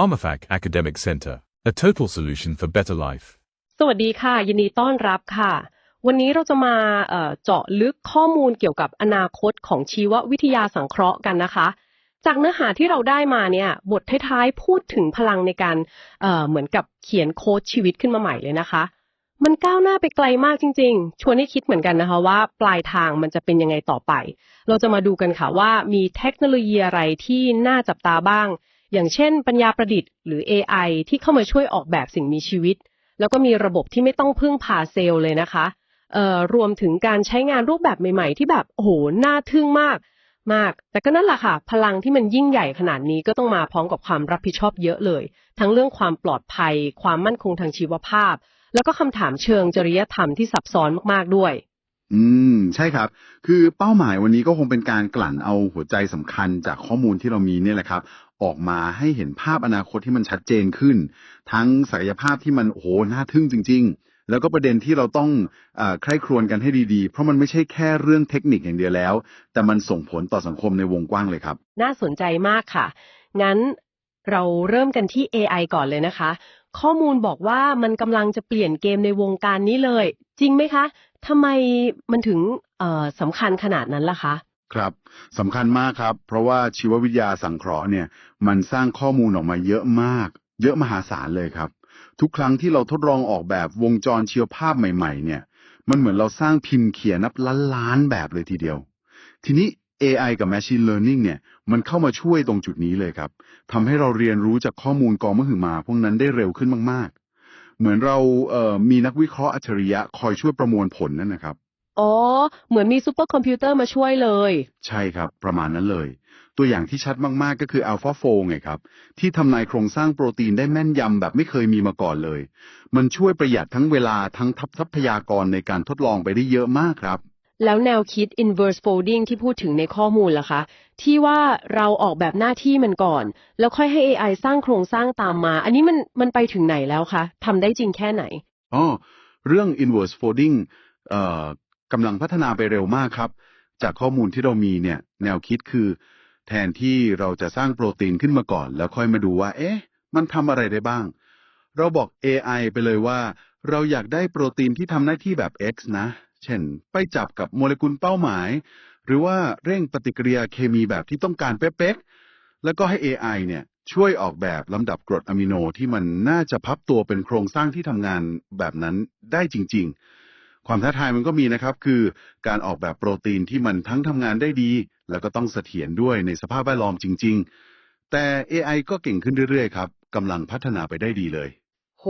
PharmaFac Academic Center, a total solution for better life. สวัสดีค่ะ ยินดีต้อนรับค่ะ วันนี้เราจะมาเจาะลึกข้อมูลเกี่ยวกับอนาคตของชีววิทยาสังเคราะห์กันนะคะ จากเนื้อหาที่เราได้มาเนี่ยบทท้ายๆพูดถึงพลังในการเเหมือนกับเขียนโค้ดชีวิตขึ้นมาใหม่เลยนะคะ มันก้าวหน้าไปไกลมากจริง ๆ ชวนให้คิดเหมือนกันนะคะว่าปลายทางมันจะเป็นยังไงต่อไป เราจะมาดูกันค่ะว่ามีเทคโนโลยีอะไรที่น่าจับตาบ้าง อย่างเช่น ปัญญาประดิษฐ์หรือ AI ที่เข้ามาช่วยออกแบบสิ่งมีชีวิต แล้วก็มีระบบที่ไม่ต้องพึ่งพาเซลล์เลยนะคะเอ่อรวมถึงการใช้งานรูปแบบใหม่ ๆ ที่แบบโอ้โหน่าทึ่งมากมาก แต่ก็นั่นแหละค่ะ พลังที่มันยิ่งใหญ่ขนาดนี้ก็ต้องมาพร้อมกับความรับผิดชอบเยอะเลย ทั้งเรื่องความปลอดภัย ความมั่นคงทางชีวภาพ แล้วก็คำถามเชิงจริยธรรมที่ซับซ้อนมากๆด้วย อืม ใช่ครับ คือเป้าหมายวันนี้ก็คงเป็นการกลั่นเอาหัวใจสำคัญจากข้อมูลที่เรามีเนี่ยแหละครับ ออกมาให้เห็นภาพอนาคตที่มันชัดเจนขึ้น ทั้งศักยภาพที่มันโอ้โหน่าทึ่งจริง ๆ แล้วก็ประเด็นที่เราต้องอใคร่ครวญกันให้ดีๆ เพราะมันไม่ใช่แค่เรื่องเทคนิคอย่างเดียวแล้ว แต่มันส่งผลต่อสังคมในวงกว้างเลยครับ น่าสนใจมากค่ะ งั้นเราเริ่มกันที่ AI ก่อนเลยนะคะ ข้อมูลบอกว่ามันกำลังจะเปลี่ยนเกมในวงการนี้เลย จริงไหมคะทำไมมันถึงสำคัญขนาดนั้นล่ะคะ ครับสำคัญมากครับ เพราะว่าชีววิทยาสังเคราะห์เนี่ยมันสร้างข้อมูลออกมาเยอะมาก เยอะมหาศาลเลยครับ ทุกครั้งที่เราทดลองออกแบบวงจรชีวภาพใหม่ๆ เนี่ย มันเหมือนเราสร้างพิมพ์เขียนนับล้านๆแบบเลยทีเดียว ทีนี้ AI กับ Machine Learning เนี่ยมันเข้ามาช่วยตรงจุดนี้เลยครับทำให้เราเรียนรู้จากข้อมูลกองมหึมา พวกนั้นได้เร็วขึ้นมากๆ เหมือนเราเมีนักวิเคราะห์อัจฉริยะคอยช่วยประมวลผลนั่นนะครับ อ๋อ เหมือนมีซูเปอร์คอมพิวเตอร์มาช่วยเลย ใช่ครับ ประมาณนั้นเลย ตัวอย่างที่ชัดมาก ๆ ก็คือ AlphaFold ไงครับ ที่ทำนายโครงสร้างโปรตีนได้แม่นยำแบบไม่เคยมีมาก่อนเลย มันช่วยประหยัดทั้งเวลาทั้งทัพทรัพยากรในการทดลองไปได้เยอะมากครับ แล้วแนวคิด inverse folding ที่พูดถึงในข้อมูลล่ะคะ ที่ว่าเราออกแบบหน้าที่มันก่อน แล้วค่อยให้ AI สร้างโครงสร้างตามมา อันนี้มันมันไปถึงไหนแล้วคะทำได้จริงแค่ไหนอ๋อเรื่อง inverse folding เอ่อ กำลังพัฒนาไปเร็วมากครับ จากข้อมูลที่เรามีเนี่ย แนวคิดคือ แทนที่เราจะสร้างโปรตีนขึ้นมาก่อน แล้วค่อยมาดูว่า เอ๊ะ มันทำอะไรได้บ้าง เราบอก AI ไปเลยว่า เราอยากได้โปรตีนที่ทำหน้าที่แบบ X นะ เช่น ไปจับกับโมเลกุลเป้าหมาย หรือว่าเร่งปฏิกิริยาเคมีแบบที่ต้องการเป๊ะๆแล้วก็ให้ AI เนี่ยช่วยออกแบบลำดับกรดอะมิโนที่มันน่าจะพับตัวเป็นโครงสร้างที่ทำงานแบบนั้นได้จริง ๆ ความท้าทายมันก็มีนะครับ คือการออกแบบโปรตีนที่มันทั้งทำงานได้ดี แล้วก็ต้องเสถียรด้วยในสภาพแวดล้อมจริง ๆ แต่ AI ก็เก่งขึ้นเรื่อยๆครับกำลังพัฒนาไปได้ดีเลย โห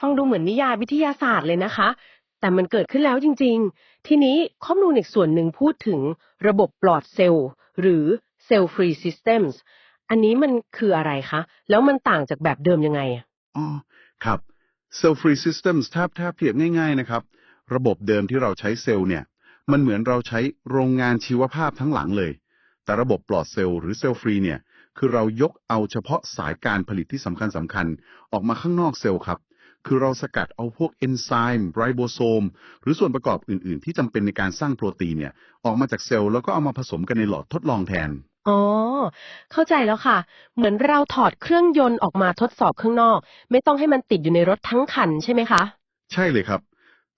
ฟังดูเหมือนนิยายวิทยาศาสตร์เลยนะคะ แต่มันเกิดขึ้นแล้วจริง ๆ ทีนี้ข้อมูลอีกส่วนหนึ่งพูดถึงระบบปลอดเซลล์หรือ Cell Free Systems อันนี้มันคืออะไรคะ แล้วมันต่างจากแบบเดิมยังไงอะอ๋อ ครับ Cell Free Systems ถ้าถ้าเปรียบง่าย ๆ นะครับ ระบบเดิมที่เราใช้เซลล์เนี่ย มันเหมือนเราใช้โรงงานชีวภาพทั้งหลังเลย แต่ระบบปลอดเซลล์หรือเซลล์ฟรีเนี่ย คือเรายกเอาเฉพาะสายการผลิตที่สำคัญสำคัญๆออกมาข้างนอกเซลล์ครับ คือเราสกัดเอาพวกเอนไซม์ไรโบโซมหรือส่วนประกอบอื่น ๆ ที่จำเป็นในการสร้างโปรตีนเนี่ย ออกมาจากเซลล์แล้วก็เอามาผสมกันในหลอดทดลองแทนอ๋อ เข้าใจแล้วค่ะ เหมือนเราถอดเครื่องยนต์ออกมาทดสอบข้างนอก ไม่ต้องให้มันติดอยู่ในรถทั้งคันใช่ไหมคะ ใช่เลยครับ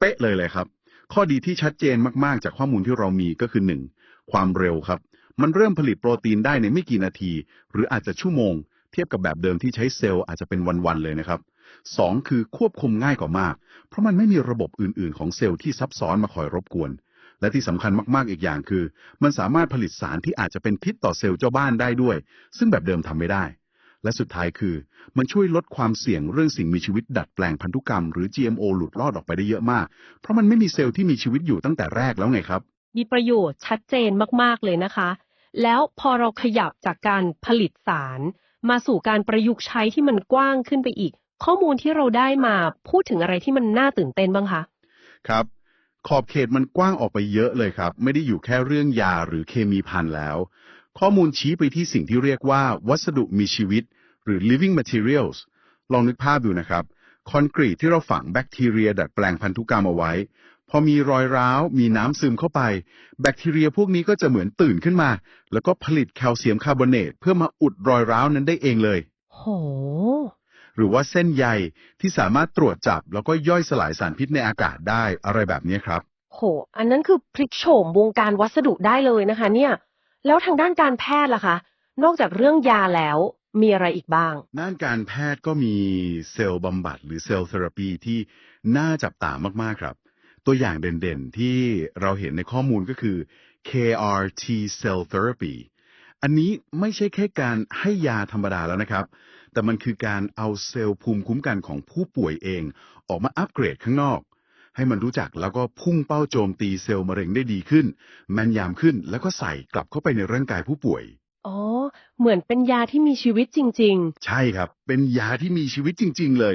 เป๊ะเลยเลยครับ ข้อดีที่ชัดเจนมากๆ จากข้อมูลที่เรามีก็คือ 1. ความเร็วครับ มันเริ่มผลิตโปรตีนได้ในไม่กี่นาที หรืออาจจะชั่วโมง เทียบกับแบบเดิมที่ใช้เซลล์อาจจะเป็นวันๆเลยนะครับ 2. คือควบคุมง่ายกว่ามาก เพราะมันไม่มีระบบอื่นๆ ของเซลล์ที่ซับซ้อนมาคอยรบกวน และที่สำคัญมากๆอีกอย่างคือ มันสามารถผลิตสารที่อาจจะเป็นพิษต่อเซลล์เจ้าบ้านได้ด้วย ซึ่งแบบเดิมทำไม่ได้ และสุดท้ายคือ มันช่วยลดความเสี่ยงเรื่องสิ่งมีชีวิตดัดแปลงพันธุกรรมหรือ GMO หลุดรอดออกไปได้เยอะมาก เพราะมันไม่มีเซลล์ที่มีชีวิตอยู่ตั้งแต่แรกแล้วไงครับ มีประโยชน์ชัดเจนมากๆเลยนะคะ แล้วพอเราขยับจากการผลิตสาร มาสู่การประยุกต์ใช้ที่มันกว้างขึ้นไปอีก ข้อมูลที่เราได้มาพูดถึงอะไรที่มันน่าตื่นเต้นบ้างคะครับขอบเขตมันกว้างออกไปเยอะเลยครับ ไม่ได้อยู่แค่เรื่องยาหรือเคมีพันแล้ว ข้อมูลชี้ไปที่สิ่งที่เรียกว่าวัสดุมีชีวิต หรือ living materials ลองนึกภาพดูนะครับ คอนกรีตที่เราฝังแบคทีเรียดัดแปลงพันธุกรรมเอาไว้ พอมีรอยร้าว มีน้ำซึมเข้าไป แบคทีเรียพวกนี้ก็จะเหมือนตื่นขึ้นมา แล้วก็ผลิตแคลเซียมคาร์บอเนตเพื่อมาอุดรอยร้าวนั้นได้เองเลย โหโหหรือว่าเส้นใยที่สามารถตรวจจับ แล้วก็ย่อยสลายสารพิษในอากาศได้อะไรแบบนี้ครับ โห อันนั้นคือพลิกโฉมวงการวัสดุได้เลยนะคะ เนี่ย แล้วทางด้านการแพทย์ล่ะคะ นอกจากเรื่องยาแล้วมีอะไรอีกบ้าง ด้านการแพทย์ก็มีเซลล์บำบัดหรือเซลล์เทอราปีที่น่าจับตามากๆครับ ตัวอย่างเด่นๆ ที่เราเห็นในข้อมูลก็คือ KRT cell therapy อันนี้ไม่ใช่แค่การให้ยาธรรมดาแล้วนะครับ แต่มันคือการเอาเซลล์ภูมิคุ้มกันของผู้ป่วยเอง ออกมาอัปเกรดข้างนอก ให้มันรู้จักแล้วก็พุ่งเป้าโจมตีเซลล์มะเร็งได้ดีขึ้น แม่นยำขึ้นแล้วก็ใส่กลับเข้าไปในร่างกายผู้ป่วย อ๋อ เหมือนเป็นยาที่มีชีวิตจริง ใช่ครับ เป็นยาที่มีชีวิตจริง ๆ เลย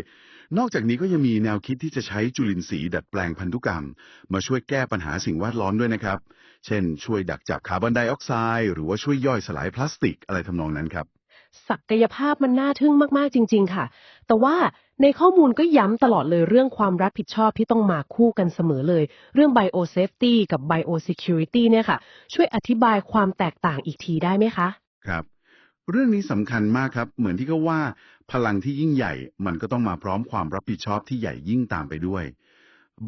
นอกจากนี้ก็ยังมีแนวคิดที่จะใช้จุลินทรีย์ดัดแปลงพันธุกรรม มาช่วยแก้ปัญหาสิ่งแวดล้อมด้วยนะครับ เช่น ช่วยดักจับคาร์บอนไดออกไซด์หรือว่าช่วยย่อยสลายพลาสติกอะไรทำนองนั้นครับๆ ศักยภาพมันน่าทึ่งมากๆจริง ๆ ค่ะ แต่ว่าในข้อมูลก็ย้ำตลอดเลยเรื่องความรับผิดชอบที่ต้องมาคู่กันเสมอเลย เรื่อง biosafety กับ biosecurity เนี่ยค่ะ ช่วยอธิบายความแตกต่างอีกทีได้ไหมคะ ครับ เรื่องนี้สำคัญมากครับ เหมือนที่เขาว่า พลังที่ยิ่งใหญ่ มันก็ต้องมาพร้อมความรับผิดชอบที่ใหญ่ยิ่งตามไปด้วย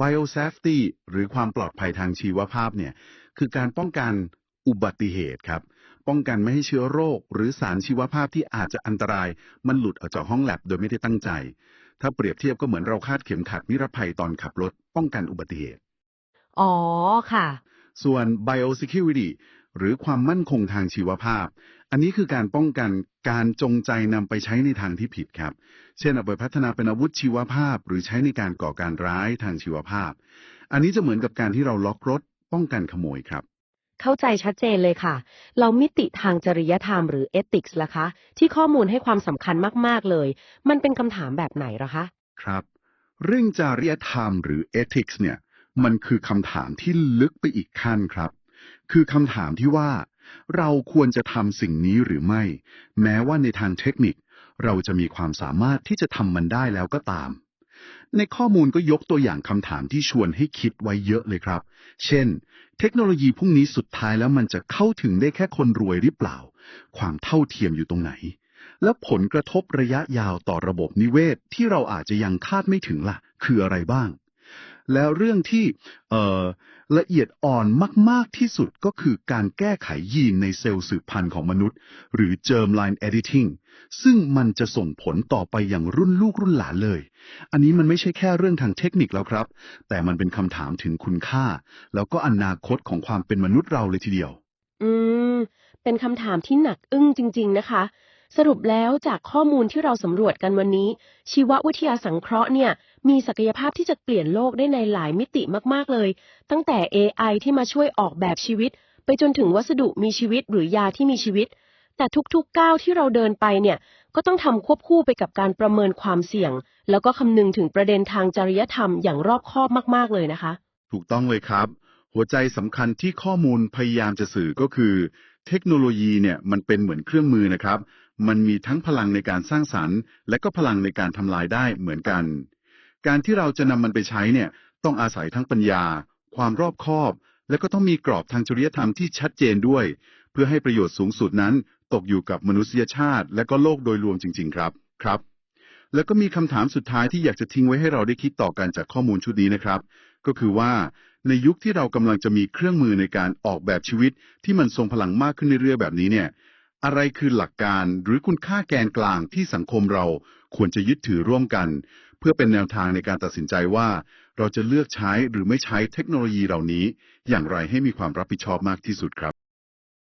biosafety หรือความปลอดภัยทางชีวภาพเนี่ย คือการป้องกันอุบัติเหตุครับ ป้องกันไม่ให้เชื้อโรค หรือสารชีวภาพที่อาจจะอันตราย มันหลุดออกจากห้องแลบโดยไม่ได้ตั้งใจ ถ้าเปรียบเทียบก็เหมือนเราคาดเข็มขัดนิรภัยตอนขับรถ ป้องกันอุบัติเหตุ อ๋อค่ะ ส่วน biosecurity หรือความมั่นคงทางชีวภาพ อันนี้คือการป้องกันการจงใจนำไปใช้ในทางที่ผิดครับ เช่นเอาไปพัฒนาเป็นอาวุธชีวภาพ หรือใช้ในการก่อการร้ายทางชีวภาพ อันนี้จะเหมือนกับการที่เราล็อกรถ ป้องกันขโมยครับ เข้าใจชัดเจนเลยค่ะ เรามิติทางจริยธรรมหรือ ethics ล่ะคะ ที่ข้อมูลให้ความสำคัญมาก ๆ เลย มันเป็นคำถามแบบไหนหรอคะ ครับ เรื่องจริยธรรมหรือ ethics เนี่ย มันคือคำถามที่ลึกไปอีกขั้นครับ คือคำถามที่ว่า เราควรจะทำสิ่งนี้หรือไม่ แม้ว่าในทางเทคนิค เราจะมีความสามารถที่จะทำมันได้แล้วก็ตาม ในข้อมูลก็ยกตัวอย่างคำถามที่ชวนให้คิดไว้เยอะเลยครับ เช่น เทคโนโลยีพวกนี้สุดท้ายแล้วมันจะเข้าถึงได้แค่คนรวยหรือเปล่า ความเท่าเทียมอยู่ตรงไหน แล้วผลกระทบระยะยาวต่อระบบนิเวศที่เราอาจจะยังคาดไม่ถึงล่ะ คืออะไรบ้าง แล้วเรื่องที่เออละเอียดอ่อนมาก ๆ ที่สุดก็คือการแก้ไขยีนในเซลล์สืบพันธุ์ของมนุษย์ หรือ germline editing ซึ่งมันจะส่งผลต่อไปอย่างรุ่นลูกรุ่นหลานเลย อันนี้มันไม่ใช่แค่เรื่องทางเทคนิคแล้วครับ แต่มันเป็นคำถามถึงคุณค่า แล้วก็อนาคตของความเป็นมนุษย์เราเลยทีเดียว อืม เป็นคำถามที่หนักอึ้งจริง ๆ นะคะ สรุปแล้วจากข้อมูลที่เราสำรวจกันวันนี้ ชีววิทยาสังเคราะห์เนี่ยมีศักยภาพที่จะเปลี่ยนโลกได้ในหลายมิติมากๆเลย ตั้งแต่ AI ที่มาช่วยออกแบบชีวิต ไปจนถึงวัสดุมีชีวิตหรือยาที่มีชีวิต แต่ทุกๆก้าวที่เราเดินไปเนี่ยก็ต้องทำควบคู่ไปกับการประเมินความเสี่ยง แล้วก็คำนึงถึงประเด็นทางจริยธรรมอย่างรอบคอบมากๆเลยนะคะ ถูกต้องเลยครับ หัวใจสำคัญที่ข้อมูลพยายามจะสื่อก็คือ เทคโนโลยีเนี่ยมันเป็นเหมือนเครื่องมือนะครับ มันมีทั้งพลังในการสร้างสรรค์ และก็พลังในการทำลายได้เหมือนกัน การที่เราจะนำมันไปใช้เนี่ยต้องอาศัยทั้งปัญญา ความรอบคอบ และก็ต้องมีกรอบทางจริยธรรมที่ชัดเจนด้วย เพื่อให้ประโยชน์สูงสุดนั้น ตกอยู่กับมนุษยชาติ และก็โลกโดยรวมจริง ๆ ครับครับแล้วก็มีคำถามสุดท้ายที่อยากจะทิ้งไว้ให้เราได้คิดต่อกันจากข้อมูลชุดนี้นะครับ ก็คือว่าในยุคที่เรากำลังจะมีเครื่องมือในการออกแบบชีวิตที่มันทรงพลังมากขึ้นเรื่อยๆแบบนี้เนี่ย อะไรคือหลักการหรือคุณค่าแกนกลางที่สังคมเราควรจะยึดถือร่วมกัน เพื่อเป็นแนวทางในการตัดสินใจว่า เราจะเลือกใช้หรือไม่ใช้เทคโนโลยีเหล่านี้ อย่างไรให้มีความรับผิดชอบมากที่สุดครับ